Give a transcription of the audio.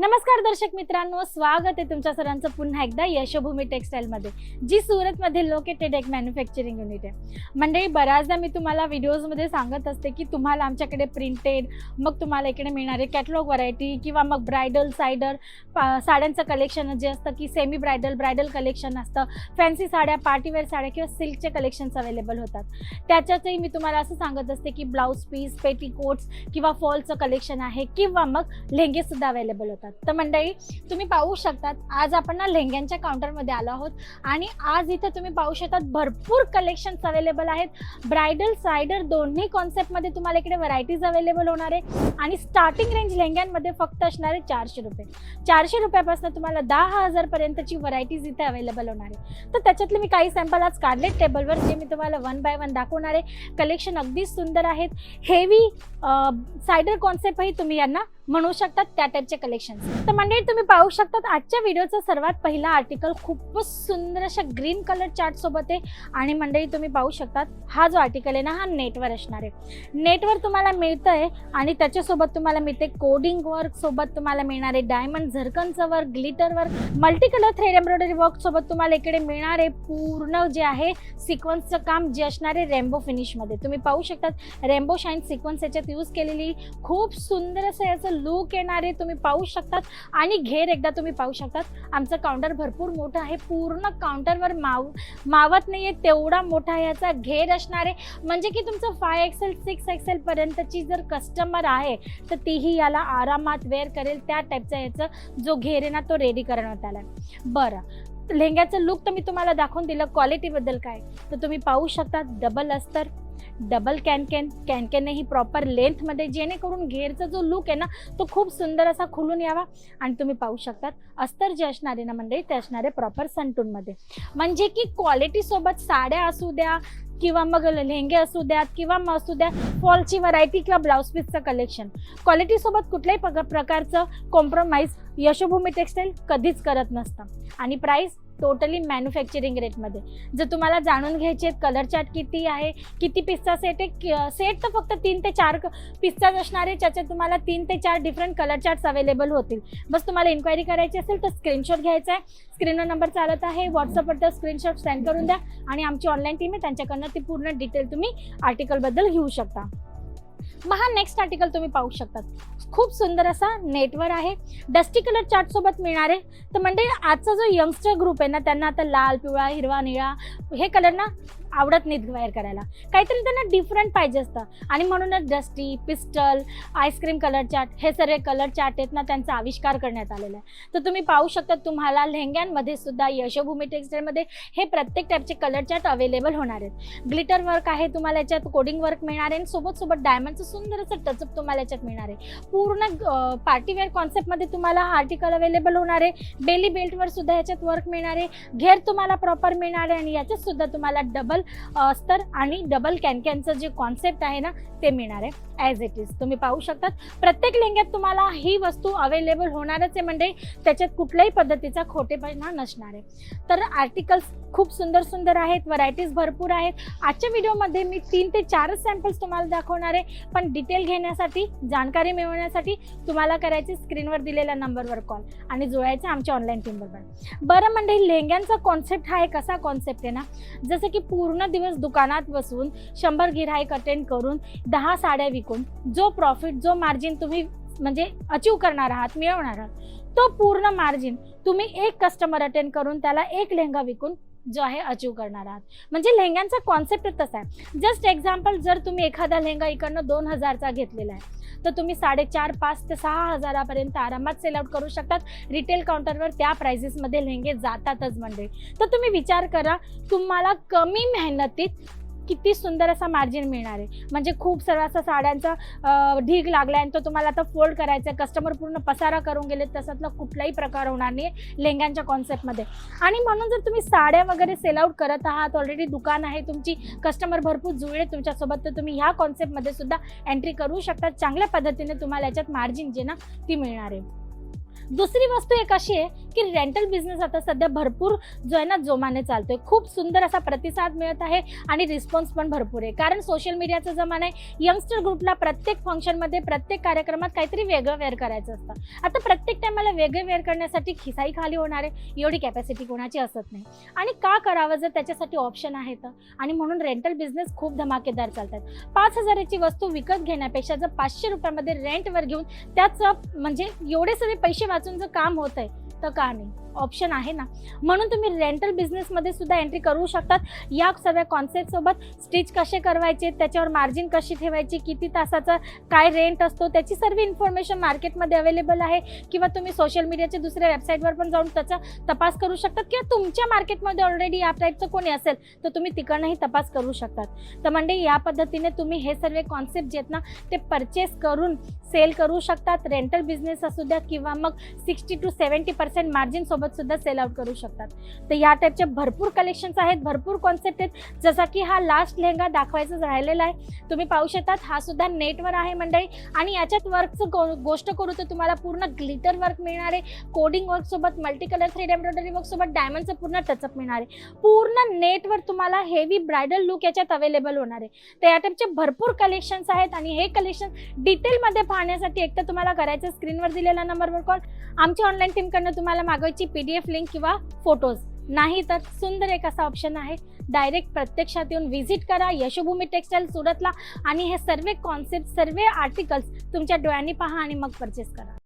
नमस्कार दर्शक मित्रांनो स्वागत आहे तुमच्या सर्वांचं पुन्हा एकदा यशोभूमी टेक्सटाईलमध्ये जी सुरतमध्ये लोकेटेड एक मॅन्युफॅक्चरिंग युनिट आहे. मंडळी बऱ्याचदा मी तुम्हाला व्हिडिओजमध्ये सांगत असते की तुम्हाला आमच्याकडे प्रिंटेड मग तुम्हाला इकडे मिळणारे कॅटलॉग व्हरायटी किंवा मग ब्रायडल सायडर साड्यांचं कलेक्शन जे असतं की सेमी ब्रायडल ब्रायडल कलेक्शन असतं फॅन्सी साड्या पार्टीवेअर साड्या किंवा सिल्कचे कलेक्शन्स अवेलेबल होतात. त्याच्यातही मी तुम्हाला असं सांगत असते की ब्लाऊज पीस पेटीकोट्स किंवा फॉलचं कलेक्शन आहे किंवा मग लेंगेसुद्धा अवेलेबल होतात. तर मंडळी तुम्ही पाहू शकतात आज आपण ना लेहंग्यांच्या काउंटरमध्ये आलो आहोत आणि आज इथे तुम्ही पाहू शकतात भरपूर कलेक्शन्स अवेलेबल आहेत. ब्रायडल सायडर दोन्ही कॉन्सेप्टमध्ये तुम्हाला इकडे व्हरायटीज अवेलेबल होणार आहे. आणि स्टार्टिंग रेंज लेहंग्यांमध्ये फक्त असणार आहे चारशे रुपये. चारशे रुपयापासून तुम्हाला दहा हजारपर्यंतची व्हरायटीज इथे अवेलेबल होणार आहे. तर त्याच्यातले मी काही सॅम्पल आज काढले टेबलवर जे मी तुम्हाला वन बाय वन दाखवणार आहे. कलेक्शन अगदी सुंदर आहेत. हेवी सायडर कॉन्सेप्टही तुम्ही यांना म्हणू शकतात त्या टाईपचे कलेक्शन तर मंडळी तुम्ही पाहू शकतात आजच्या व्हिडिओचा सर्वात पहिला आर्टिकल खूपच सुंदर अशा ग्रीन कलर चार्ट सोबत आहे. आणि मंडळी तुम्ही पाहू शकतात हा जो आर्टिकल आहे ना हा नेटवर असणार आहे. नेटवर तुम्हाला मिळतं आहे आणि त्याच्यासोबत तुम्हाला मिळते कोडिंग वर्क सोबत तुम्हाला मिळणार आहे. Diamond झरकनचं work glitter work multi colour thread embroidery work सोबत तुम्हाला इकडे मिळणार आहे पूर्ण जे आहे सिक्वन्सचं काम जे असणार आहे रेम्बो फिनिशमध्ये तुम्ही पाहू शकतात रेम्बो शाईन सिक्वन्स याच्यात यूज केलेली खूप सुंदर असं याचं लुक येणार आहे तुम्ही पाहू शकतात आणि घेर एकदा तुम्ही पाहू शकतात. आमचं काउंटर भरपूर मोठं आहे. पूर्ण काउंटरवर माव मावत नाही आहे तेवढा मोठा याचा घेर असणार. आहे म्हणजे की तुमचं फाय एक्सेल सिक्स एक्सेल पर्यंतची जर कस्टमर आहे तर तीही याला आरामात वेअर करेल त्या टाईपचा याचं जो घेर आहे ना तो रेडी करण्यात आला बरं. लेहंग्याचं लुक तर मी तुम्हाला दाखवून दिलं. क्वालिटीबद्दल काय? तर तुम्ही पाहू शकता डबल अस्तर. Double can can can proper लेंथमध्ये जेणेकरून घेरचा जो लुक आहे ना तो खूप सुंदर असा खुलून यावा. आणि तुम्ही पाहू शकतात अस्तर जे असणारे ना मंडळी ते असणारे प्रॉपर संटूनमध्ये म्हणजे की क्वालिटीसोबत साड्या असू द्या किंवा मग लेहंगे असू द्यात किंवा मग असू द्या फॉलची व्हरायटी किंवा ब्लाऊज पीसचं कलेक्शन क्वालिटीसोबत कुठल्याही प्रकारचं कॉम्प्रोमाइज यशोभूमी टेक्सटाईल कधीच करत नसतं. आणि प्राईस टोटली मॅन्युफॅक्चरिंग रेटमध्ये जर तुम्हाला जाणून घ्यायचे आहेत कलर चार्ट किती आहे किती पिस्ता सेट आहे सेट तर फक्त तीन ते चार पीसचाच असणार आहे ज्याच्यात तुम्हाला तीन ते चार डिफरंट कलर चार्ट्स अवेलेबल होतील. बस तुम्हाला इन्क्वायरी करायची असेल तर स्क्रीनशॉट घ्यायचा आहे. स्क्रीनवर नंबर चालत आहे. व्हॉट्सअपवर तर स्क्रीनशॉट सेंड करून द्या. आणि आमची ऑनलाईन टीम आहे त्यांच्याकडनं ती पूर्ण डिटेल तुम्ही आर्टिकलबद्दल घेऊ शकता. मग हा नेक्स्ट आर्टिकल तुम्ही पाहू शकतात. खूप सुंदर असा नेटवर आहे. डस्टी कलर चार्ट सोबत मिळणार. आहे तर म्हणजे आजचा जो यंगस्टर ग्रुप आहे ना त्यांना आता लाल पिवळा हिरवा निळा हे कलर ना आवडत नाहीत वेअर करायला. काहीतरी त्यांना डिफरंट पाहिजे असतं. आणि म्हणूनच dusty pastel ice cream colour chart हे सर्व कलर चाट आहेत ना त्यांचा आविष्कार करण्यात आलेला आहे. तर तुम्ही पाहू शकता तुम्हाला लेहंग्यांमध्ये सुद्धा यशोभूमी टेक्सटाईलमध्ये हे प्रत्येक टाईपचे कलर चाट अवेलेबल होणार आहेत. ग्लिटर वर्क आहे तुम्हाला याच्यात कोडिंग वर्क मिळणार आहे आणि सोबत सोबत डायमंडचं सुंदर असं टचअप तुम्हाला याच्यात मिळणार आहे. पूर्ण पार्टीवेअर कॉन्सेप्टमध्ये तुम्हाला हा आर्टिकल अवेलेबल होणार आहे. बेली बेल्टवर सुद्धा याच्यात वर्क मिळणार आहे. घेर तुम्हाला प्रॉपर मिळणार आहे आणि याच्यात सुद्धा तुम्हाला डबल अस्तर आणि डबल कॅनकॅनचं जे कॉन्सेप्ट आहे ना ते मिळणार आहे. ॲज इट इज तुम्ही पाहू शकतात. प्रत्येक लेंग्यात तुम्हाला ही वस्तू अवेलेबल होणारच आहे. म्हणजे त्याच्यात कुठल्याही पद्धतीचा खोटेपणा नसणार आहे. तर आर्टिकल्स खूप सुंदर सुंदर आहेत. व्हरायटीज भरपूर आहेत. आजच्या व्हिडिओमध्ये मी तीन ते चारच सॅम्पल्स तुम्हाला दाखवणार आहे. पण डिटेल घेण्यासाठी जाणकारी मिळवण्यासाठी तुम्हाला करायचे स्क्रीनवर दिलेल्या नंबरवर कॉल आणि जुळायचं आमच्या ऑनलाईन टीमबरोबर बरं म्हणजे लेंग्यांचा कॉन्सेप्ट हा एक असा कॉन्सेप्ट आहे ना जसं की पूर्ण दिवस दुकानात बसून शंभर गिराईक अटेंड करून दहा साड्या विकून जो प्रॉफिट जो मार्जिन तुम्ही म्हणजे अचीव करणार आहात मिळवणार आहात तो पूर्ण मार्जिन तुम्ही एक कस्टमर अटेंड करून त्याला एक लेहंगा विकून जो आहे अचीव करणार आहात. म्हणजे लेहंग्यांचा कॉन्सेप्ट तसा आहे. जस्ट एक्झाम्पल जर तुम्ही एखादा लेहंगा इकडनं दोन हजारचा घेतलेला आहे तर तुम्ही साडेचार पाच ते सहा हजारापर्यंत आरामात सेल आउट करू शकतात. रिटेल काउंटरवर त्या प्राइजेसमध्ये लेहंगे जातातच म्हणजे तर तुम्ही विचार करा तुम्हाला कमी मेहनतीत किती सुंदर असा मार्जिन मिळणार आहे. म्हणजे खूप सर्व असा साड्यांचा ढीग लागला आणि तो तुम्हाला आता फोल्ड करायचा आहे. कस्टमर पूर्ण पसारा करून गेले तसातला कुठलाही प्रकार होणार नाही लेहंग्यांच्या कॉन्सेप्टमध्ये आणि म्हणून जर तुम्ही साड्या वगैरे सेल आउट करत आहात ऑलरेडी दुकान आहे तुमची कस्टमर भरपूर जुळे तुमच्यासोबत तर तुम्ही ह्या कॉन्सेप्टमध्ये सुद्धा एंट्री करू शकता. चांगल्या पद्धतीने तुम्हाला याच्यात मार्जिन जे ना ती मिळणार आहे. दुसरी वस्तू एक अशी आहे की रेंटल बिझनेस आता सध्या भरपूर जो आहे ना जोमाने चालतोय. खूप सुंदर असा प्रतिसाद मिळत आहे आणि रिस्पॉन्स पण भरपूर आहे. कारण सोशल मीडियाचा जमाना आहे यंगस्टर ग्रुपला प्रत्येक फंक्शनमध्ये प्रत्येक कार्यक्रमात काहीतरी वेगळं वेअर करायचं असतं. आता प्रत्येक टायमाला वेगळं वेअर करण्यासाठी खिसाई खाली होणार आहे. एवढी कॅपॅसिटी कोणाची असत नाही. आणि का करावं जर त्याच्यासाठी ऑप्शन आहेत आणि म्हणून रेंटल बिझनेस खूप धमाकेदार चालतात. पाच हजाराची वस्तू विकत घेण्यापेक्षा जर पाचशे रुपयामध्ये रेंटवर घेऊन त्याचं म्हणजे एवढे सगळे पैसे वाचून जर काम होत आहे तर का नाही? ऑप्शन आहे ना. म्हणून तुम्ही रेंटल बिझनेसमध्ये सुद्धा एंट्री करू शकतात. या सगळ्या कॉन्सेप्ट सोबत स्टिच कसे करवायचे त्याच्यावर मार्जिन कशी ठेवायची किती तासाचा काय रेंट असतो त्याची सर्व इन्फॉर्मेशन मार्केटमध्ये अवेलेबल आहे. किंवा तुम्ही सोशल मीडियाच्या दुसऱ्या वेबसाईटवर पण जाऊन त्याचा तपास करू शकतात. किंवा तुमच्या मार्केटमध्ये ऑलरेडी या टाईपचं कोणी असेल तर तुम्ही तिकडनंही तपास करू शकतात. तर म्हणजे या पद्धतीने तुम्ही हे सर्व कॉन्सेप्ट जे आहेत ना ते परचेस करून सेल करू शकतात. रेंटल बिझनेस असू द्या किंवा मग sixty two seventy percent margin सोबत सुद्धा सेल आउट करू शकतात. तर या टाईपचे भरपूर कलेक्शन्स आहेत भरपूर कॉन्सेप्ट आहेत. जसा की हा लास्ट लेहंगा दाखवायचा राहिलेला आहे. तुम्ही पाहू शकतात हा सुद्धा नेटवर आहे मंडळी. आणि याच्यात वर्कचं गो गोष्ट करू तर तुम्हाला पूर्ण ग्लिटर वर्क मिळणार आहे. कोडिंग वर्क सोबत multi colour three embroidery work सोबत डायमंडचं पूर्ण टचअप मिळणार आहे. पूर्ण नेटवर तुम्हाला हेवी ब्रायडल लुक याच्यात अवेलेबल होणार आहे. तर या टाईपचे भरपूर कलेक्शन्स आहेत. आणि हे कलेक्शन डिटेलमध्ये पाहण्यासाठी एक तर तुम्हाला करायचं स्क्रीनवर दिलेला नंबरवर कॉल आमची ऑनलाईन टीमकडनं तुम्हाला मागवायची पी डी एफ लिंक किंवा फोटोज नाही तर सुंदर एक असा ऑप्शन आहे. डायरेक्ट प्रत्यक्षात येऊन व्हिजिट करा. यशोभूमी टेक्सटाईल सुरतला. आणि हे सर्व कॉन्सेप्ट सर्व आर्टिकल्स तुमच्या डोळ्यांनी पहा आणि मग परचेस करा.